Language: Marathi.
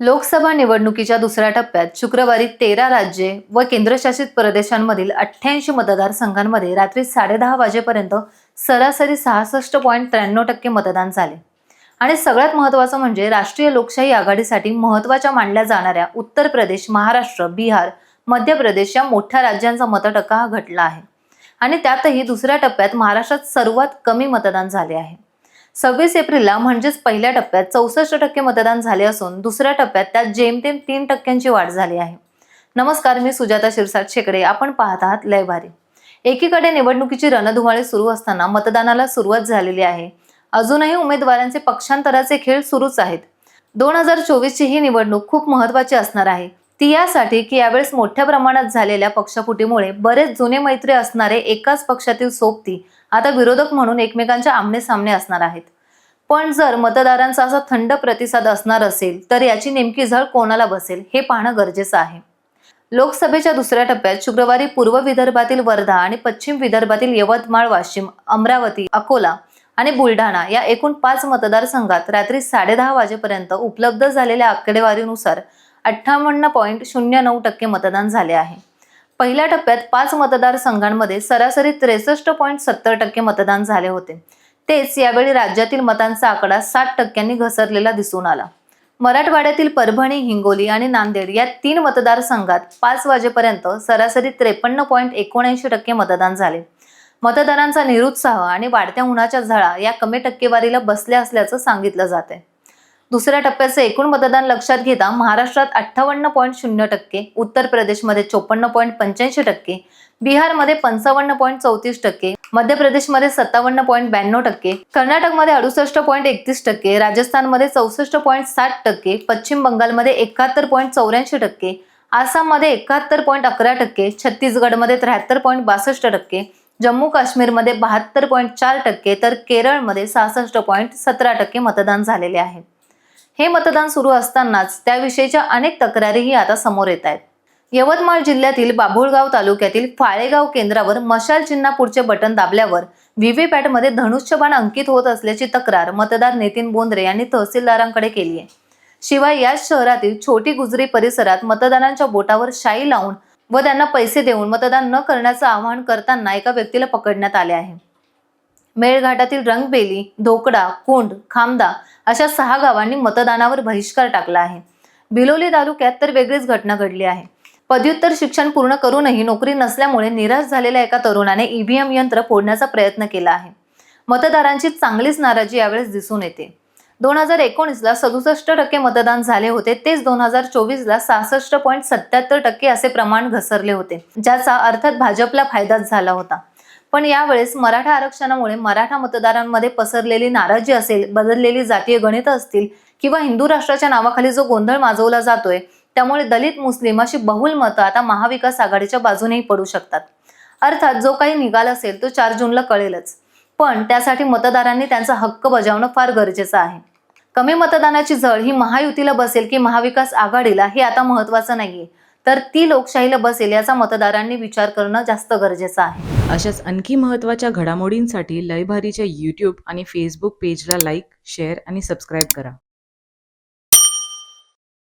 लोकसभा निवडणुकीच्या दुसऱ्या टप्प्यात शुक्रवारी तेरा राज्ये व केंद्रशासित प्रदेशांमधील अठ्ठ्याऐंशी मतदारसंघांमध्ये रात्री साडेदहा वाजेपर्यंत सरासरी सहासष्ट पॉईंट त्र्याण्णव टक्के मतदान झाले. आणि सगळ्यात महत्त्वाचं म्हणजे राष्ट्रीय लोकशाही आघाडीसाठी महत्त्वाच्या मानल्या जाणाऱ्या उत्तर प्रदेश महाराष्ट्र बिहार मध्य प्रदेश या मोठ्या राज्यांचा मतटक्का हा घटला आहे. आणि त्यातही दुसऱ्या टप्प्यात महाराष्ट्रात सर्वात कमी मतदान झाले आहे. सव्वीस एप्रिलला म्हणजेच पहिल्या टप्प्यात चौसष्ट टक्के मतदान झाले असून दुसऱ्या टप्प्यात त्यात जेमतेम तीन टक्क्यांची वाढ झाली आहे. नमस्कार मी सुजाता शिरसाट शेकडे. आपण पाहत आहात लय भारी. एकीकडे निवडणुकीची रणधुमाळी सुरू असताना मतदानाला सुरुवात झालेली आहे. अजूनही उमेदवारांचे पक्षांतराचे खेळ सुरूच आहेत. दोन हजार चोवीसची ही निवडणूक खूप महत्त्वाची असणार आहे. ती यासाठी की यावेळेस मोठ्या प्रमाणात झालेल्या पक्षफुटीमुळे बरेच जुने मैत्री असणारे एकाच पक्षातील सोबती आता विरोधक म्हणून एकमेकांच्या आमने सामने असणार आहेत. पण जर मतदारांचा असा थंड प्रतिसाद असणार असेल तर याची नेमकी झळ कोणाला बसेल हे पाहणं गरजेचं आहे. लोकसभेच्या दुसऱ्या टप्प्यात शुक्रवारी पूर्व विदर्भातील वर्धा आणि पश्चिम विदर्भातील यवतमाळ वाशिम अमरावती अकोला आणि बुलढाणा या एकूण पाच मतदारसंघात रात्री साडेदहा वाजेपर्यंत उपलब्ध झालेल्या आकडेवारीनुसार अठ्ठावन्न पॉईंट शून्य नऊ टक्के मतदान झाले आहे. पहिल्या टप्प्यात पाच मतदारसंघांमध्ये सरासरी त्रेसष्ट पॉईंट सत्तर टक्के मतदान झाले होते. तेच यावेळी राज्यातील मतांचा आकडा साठ टक्क्यांनी घसरलेला दिसून आला. मराठवाड्यातील परभणी हिंगोली आणि नांदेड या तीन मतदारसंघात पाच वाजेपर्यंत सरासरी त्रेपन्न पॉईंट एकोणऐंशी टक्के मतदान झाले. मतदारांचा निरुत्साह आणि वाढत्या उन्हाच्या झळा या कमी टक्केवारीला बसल्या असल्याचं सांगितलं जाते दुसऱ्या टप्प्याचं एकूण मतदान लक्षात घेता महाराष्ट्रात अठ्ठावन्न पॉईंट शून्य टक्के उत्तर प्रदेशमध्ये चोपन्न पॉईंट पंच्याऐंशी टक्के बिहारमध्ये पंचावन्न पॉईंट चौतीस टक्के मध्य प्रदेशमध्ये सत्तावन्न पॉईंट ब्याण्णव टक्के कर्नाटकमध्ये अडुसष्ट पॉईंट एकतीस टक्के राजस्थानमध्ये चौसष्ट पॉईंट साठ टक्के पश्चिम बंगालमध्ये एकाहत्तर पॉईंट चौऱ्याऐंशी टक्के आसाममध्ये एकाहत्तर पॉईंट अकरा टक्के छत्तीसगडमध्ये त्र्याहत्तर पॉईंट बासष्ट टक्के जम्मू काश्मीरमध्ये बहात्तर पॉईंट चार टक्के तर केरळमध्ये सहासष्ट पॉईंट सतरा टक्के मतदान झालेले आहे. हे मतदान सुरू असतानाच त्याविषयीच्या अनेक तक्रारीही आता समोर येत आहेत. यवतमाळ जिल्ह्यातील बाभुळगाव तालुक्यातील फाळेगाव केंद्रावर मशाल चिन्हापुढचे बटन दाबल्यावर व्हीव्हीपॅटमध्ये धनुष्यबाण अंकित होत असल्याची तक्रार मतदार नितीन बोंद्रे यांनी तहसीलदारांकडे केली आहे. शिवाय याच शहरातील छोटी गुजरी परिसरात मतदारांच्या बोटावर शाई लावून व त्यांना पैसे देऊन मतदान न करण्याचं आवाहन करताना एका व्यक्तीला पकडण्यात आले आहे. मेळघाटातील रंगबेली धोकडा कुंड खामदा अशा सहा गावांनी मतदानावर बहिष्कार टाकला आहे. बिलोली तालुक्यात तर वेगळीच घटना घडली आहे. पदव्युत्तर शिक्षण पूर्ण करूनही नोकरी नसल्यामुळे निराश झालेल्या एका तरुणाने ईव्हीएम यंत्र फोडण्याचा प्रयत्न केला आहे. मतदारांची चांगलीच नाराजी यावेळेस दिसून येते. दोन हजार एकोणीसला सदुसष्ट टक्के मतदान झाले होते तेच दोन हजार चोवीसला सहासष्ट पॉईंट सत्याहत्तर टक्के असे प्रमाण घसरले होते ज्याचा अर्थात भाजपला फायदाच झाला होता. पण यावेळेस मराठा आरक्षणामुळे मराठा मतदारांमध्ये पसरलेली नाराजी असेल बदललेली जातीय गणित असतील किंवा हिंदू राष्ट्राच्या नावाखाली जो गोंधळ माजवला जातोय त्यामुळे दलित मुस्लिम अशी बहुल मतं आता महाविकास आघाडीच्या बाजूनेही पडू शकतात. अर्थात जो काही निकाल असेल तो चार जूनला कळेलच. पण त्यासाठी मतदारांनी त्यांचा हक्क बजावणं फार गरजेचं आहे. कमी मतदानाची झळ ही महायुतीला बसेल की महाविकास आघाडीला हे आता महत्वाचं नाहीये. तर ती लोकशाहीला बसेल याचा मतदारांनी विचार करणं जास्त गरजेचं आहे. अशाच आणखी महत्त्वाच्या घडामोडींसाठी लयभारीच्या यूट्यूब आणि फेसबुक पेजला लाईक शेअर आणि सबस्क्राईब करा.